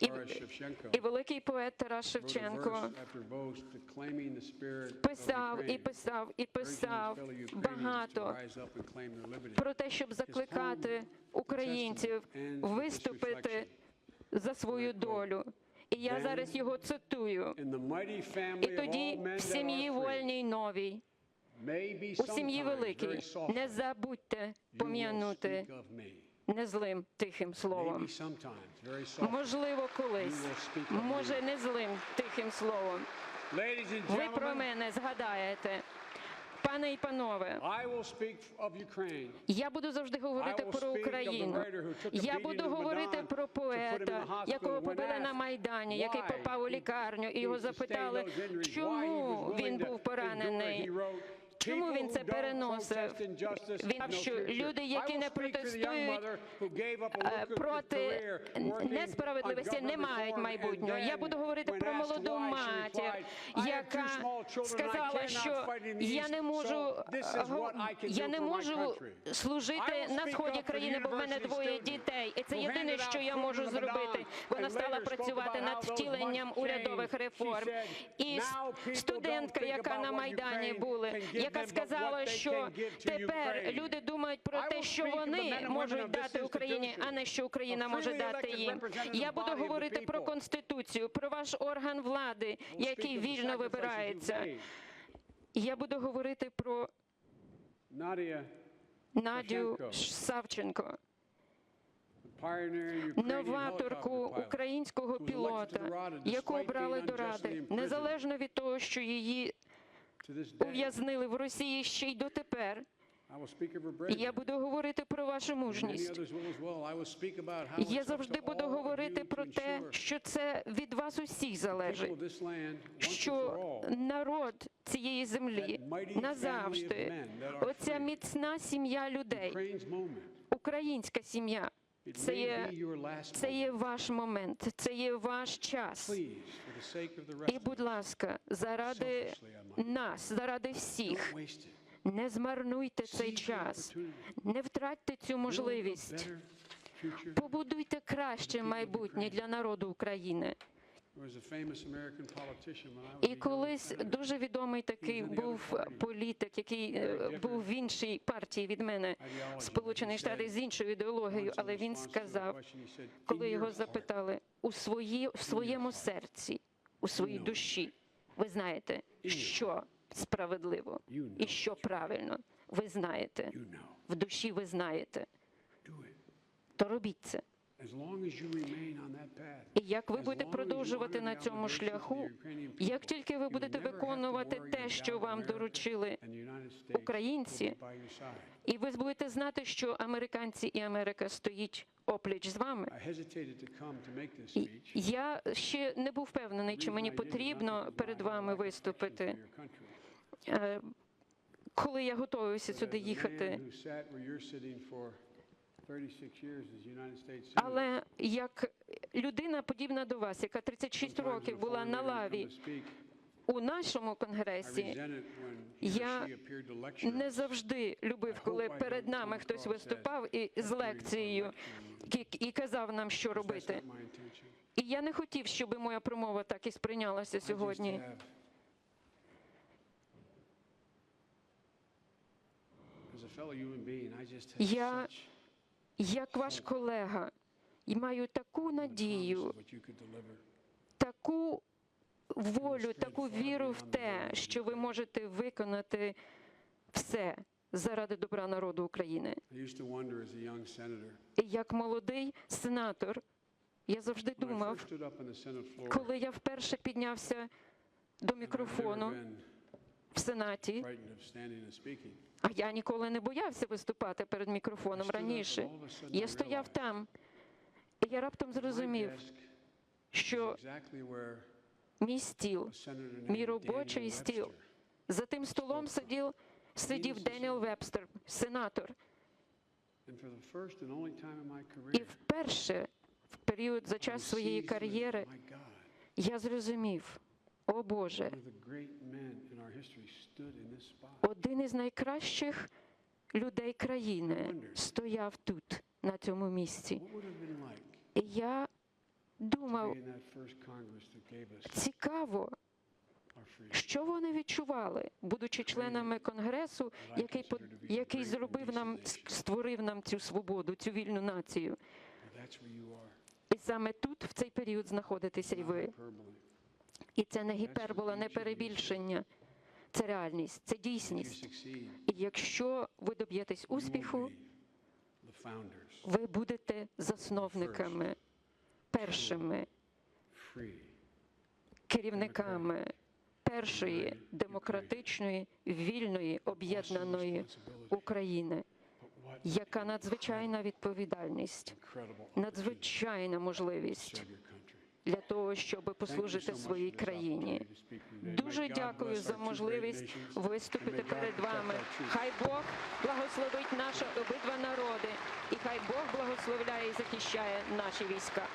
І, і великий поет Тарас Шевченко писав і писав і писав багато про те, щоб закликати українців виступити за свою долю. І я зараз його цитую. І тоді в сім'ї вольній новій, у сім'ї великій, не забудьте пом'янути me. незлим тихим словом. Можливо, колись, може, не злим тихим словом. Ви про мене згадаєте. Пане і панове, я буду завжди говорити про Україну. Я буду говорити про поета, якого побили на Майдані, який попав у лікарню, і його запитали, чому він був поранений. Чому "People він це переносив? Він що future." люди, які не протестують е, проти несправедливості, не мають майбутнього. Я буду говорити про молоду матір, replied, "I have two яка сказала, що я не можу я не можу country." служити на сході країни, бо в мене двоє дітей, і це єдине, що я можу зробити. Вона стала працювати над втіленням урядових реформ. І "Now people студентка, яка на майдані give яка but сказала, що тепер люди думають про те, що вони можуть дати Україні, а не що Україна може дати їм. Я буду говорити про конституцію, про ваш орган влади, який вільно вибирається. Я буду говорити про Надю Савченко. Новаторку українського пілота, яку обрали до Ради, незалежно від того, що її ув'язнили в Росії ще й дотепер. Я буду говорити про вашу мужність. Я завжди буду говорити про те, що це від вас усіх залежить. Що народ цієї землі назавжди, оця міцна сім'я людей, українська сім'я, це є, це є ваш момент, це є ваш час. І, будь ласка, заради нас, заради всіх, не змарнуйте цей час, не втратьте цю можливість. Побудуйте краще майбутнє для народу України. І колись дуже відомий такий був політик, який е, був в іншій партії від мене, Сполучених Штатів з іншою ідеологією, але він сказав, коли його запитали у свої, в своєму серці, у своїй душі, ви знаєте, що справедливо і що правильно. Ви знаєте, в душі ви знаєте, то робіть це. І як ви будете продовжувати на цьому шляху, як тільки ви будете виконувати те, що вам доручили українці, і ви будете знати, що американці і Америка стоїть опліч з вами. Я ще не був впевнений, чи мені потрібно перед вами виступити, Е, коли я готуюся сюди їхати. Але як людина подібна до вас, яка 36 років була на лаві у нашому конгресі, я не завжди любив, коли перед нами хтось виступав і з лекцією і, казав нам, що робити. І я не хотів, щоб моя промова так і сприйнялася сьогодні. Я- Як ваш колега, і маю таку надію, таку волю, таку віру в те, що ви можете виконати все заради добра народу України. І як молодий сенатор, я завжди думав, коли я вперше піднявся до мікрофону в Сенаті, а я ніколи не боявся виступати перед мікрофоном раніше. Я стояв там, і я раптом зрозумів, що мій стіл, мій робочий стіл, за тим столом сидів, сидів Деніел Вебстер, сенатор. І вперше, в період за час своєї кар'єри, я зрозумів, о Боже, один із найкращих людей країни стояв тут, на цьому місці. І я думав, цікаво, що вони відчували, будучи членами конгресу, який який зробив нам, створив нам цю свободу, цю вільну націю. І саме тут, в цей період, знаходитеся і ви. І це не гіпербола, не перебільшення. Це реальність, це дійсність. І якщо ви доб'єтесь успіху, ви будете засновниками, першими керівниками першої демократичної, вільної, об'єднаної. України. Яка надзвичайна відповідальність, надзвичайна можливість для того, щоб послужити своїй країні. Дуже дякую за можливість виступити перед вами. Хай Бог благословить наші обидва народи, і хай Бог благословляє і захищає наші війська.